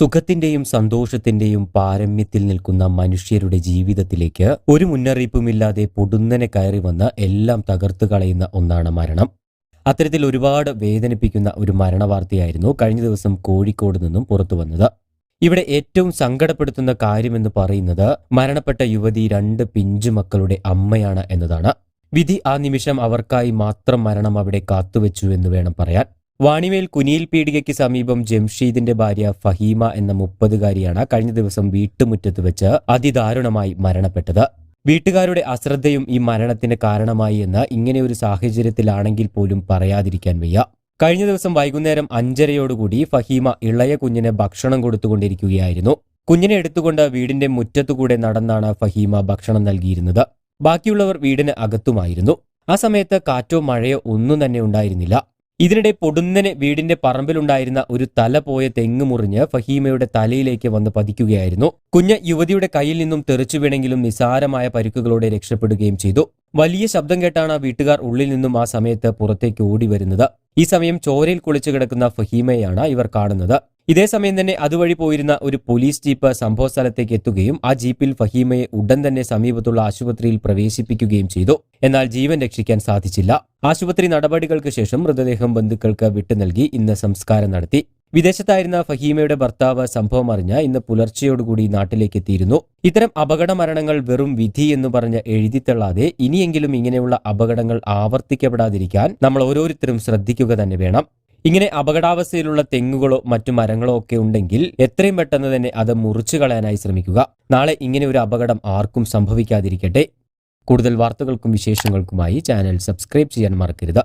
സുഖത്തിന്റെയും സന്തോഷത്തിന്റെയും പാരമ്യത്തിൽ നിൽക്കുന്ന മനുഷ്യരുടെ ജീവിതത്തിലേക്ക് ഒരു മുന്നറിയിപ്പുമില്ലാതെ പൊടുന്നനെ കയറി വന്ന് എല്ലാം തകർത്തു കളയുന്ന ഒന്നാണ് മരണം. അത്തരത്തിൽ ഒരുപാട് വേദനിപ്പിക്കുന്ന ഒരു മരണവാർത്തയായിരുന്നു കഴിഞ്ഞ ദിവസം കോഴിക്കോട് നിന്നും പുറത്തു വന്നത്. ഇവിടെ ഏറ്റവും സങ്കടപ്പെടുത്തുന്ന കാര്യമെന്ന് പറയുന്നത് മരണപ്പെട്ട യുവതി രണ്ട് പിഞ്ചു മക്കളുടെ അമ്മയാണ് എന്നതാണ്. വിധി ആ നിമിഷം അവർക്കായി മാത്രം മരണം അവിടെ കാത്തുവെച്ചു എന്ന് വേണം പറയാൻ. വാണിമേൽ കുനിയിൽ പീടികയ്ക്ക് സമീപം ജംഷീദിന്റെ ഭാര്യ ഫഹീമ എന്ന മുപ്പതുകാരിയാണ് കഴിഞ്ഞ ദിവസം വീട്ടുമുറ്റത്ത് വെച്ച് അതിദാരുണമായി മരണപ്പെട്ടത്. വീട്ടുകാരുടെ അശ്രദ്ധയും ഈ മരണത്തിന് കാരണമായി എന്ന് ഇങ്ങനെ ഒരു സാഹചര്യത്തിലാണെങ്കിൽ പോലും പറയാതിരിക്കാൻ വയ്യ. കഴിഞ്ഞ ദിവസം വൈകുന്നേരം അഞ്ചരയോടുകൂടി ഫഹീമ ഇളയ കുഞ്ഞിന് ഭക്ഷണം കൊടുത്തുകൊണ്ടിരിക്കുകയായിരുന്നു. കുഞ്ഞിനെ എടുത്തുകൊണ്ട് വീടിന്റെ മുറ്റത്തുകൂടെ നടന്നാണ് ഫഹീമ ഭക്ഷണം നൽകിയിരുന്നത്. ബാക്കിയുള്ളവർ വീടിന് അകത്തുമായിരുന്നു. ആ സമയത്ത് കാറ്റോ മഴയോ ഒന്നും തന്നെ ഉണ്ടായിരുന്നില്ല. ഇതിനിടെ പൊടുന്നനെ വീടിന്റെ പറമ്പിലുണ്ടായിരുന്ന ഒരു തല പോയ തെങ്ങ് മുറിഞ്ഞ് ഫഹീമയുടെ തലയിലേക്ക് വന്ന് പതിക്കുകയായിരുന്നു. കുഞ്ഞ് യുവതിയുടെ കയ്യിൽ നിന്നും തെറിച്ചു വീണെങ്കിലും നിസാരമായ പരിക്കുകളോടെ രക്ഷപ്പെടുകയും ചെയ്തു. വലിയ ശബ്ദം കേട്ടാണ് വീട്ടുകാർ ഉള്ളിൽ നിന്നും ആ സമയത്ത് പുറത്തേക്ക് ഓടി വരുന്നത്. ഈ സമയം ചോരയിൽ കുളിച്ചു കിടക്കുന്ന ഫഹീമയാണ് ഇവർ കാണുന്നത്. ഇതേ സമയം തന്നെ അതുവഴി പോയിരുന്ന ഒരു പോലീസ് ജീപ്പ് സംഭവ സ്ഥലത്തേക്ക് എത്തുകയും ആ ജീപ്പിൽ ഫഹീമയെ ഉടൻ തന്നെ സമീപത്തുള്ള ആശുപത്രിയിൽ പ്രവേശിപ്പിക്കുകയും ചെയ്തു. എന്നാൽ ജീവൻ രക്ഷിക്കാൻ സാധിച്ചില്ല. ആശുപത്രി നടപടികൾക്ക് ശേഷം മൃതദേഹം ബന്ധുക്കൾക്ക് വിട്ടു നൽകി ഇന്ന് സംസ്കാരം നടത്തി. വിദേശത്തായിരുന്ന ഫഹീമയുടെ ഭർത്താവ് സംഭവം അറിഞ്ഞ ഇന്ന് പുലർച്ചെയോടുകൂടി നാട്ടിലേക്ക് എത്തിയിരുന്നു ഇത്തരം അപകട മരണങ്ങൾ വെറും വിധി എന്ന് പറഞ്ഞ് എഴുതിത്തള്ളാതെ ഇനിയെങ്കിലും ഇങ്ങനെയുള്ള അപകടങ്ങൾ ആവർത്തിക്കപ്പെടാതിരിക്കാൻ നമ്മൾ ഓരോരുത്തരും ശ്രദ്ധിക്കുക തന്നെ വേണം. ഇങ്ങനെ അപകടാവസ്ഥയിലുള്ള തെങ്ങുകളോ മറ്റു മരങ്ങളോ ഒക്കെ ഉണ്ടെങ്കിൽ എത്രയും പെട്ടെന്ന് തന്നെ അത് മുറിച്ചു കളയാനായി ശ്രമിക്കുക. നാളെ ഇങ്ങനെ ഒരു അപകടം ആർക്കും സംഭവിക്കാതിരിക്കട്ടെ. കൂടുതൽ വാർത്തകൾക്കും വിശേഷങ്ങൾക്കുമായി ചാനൽ സബ്സ്ക്രൈബ് ചെയ്യാൻ മറക്കരുത്.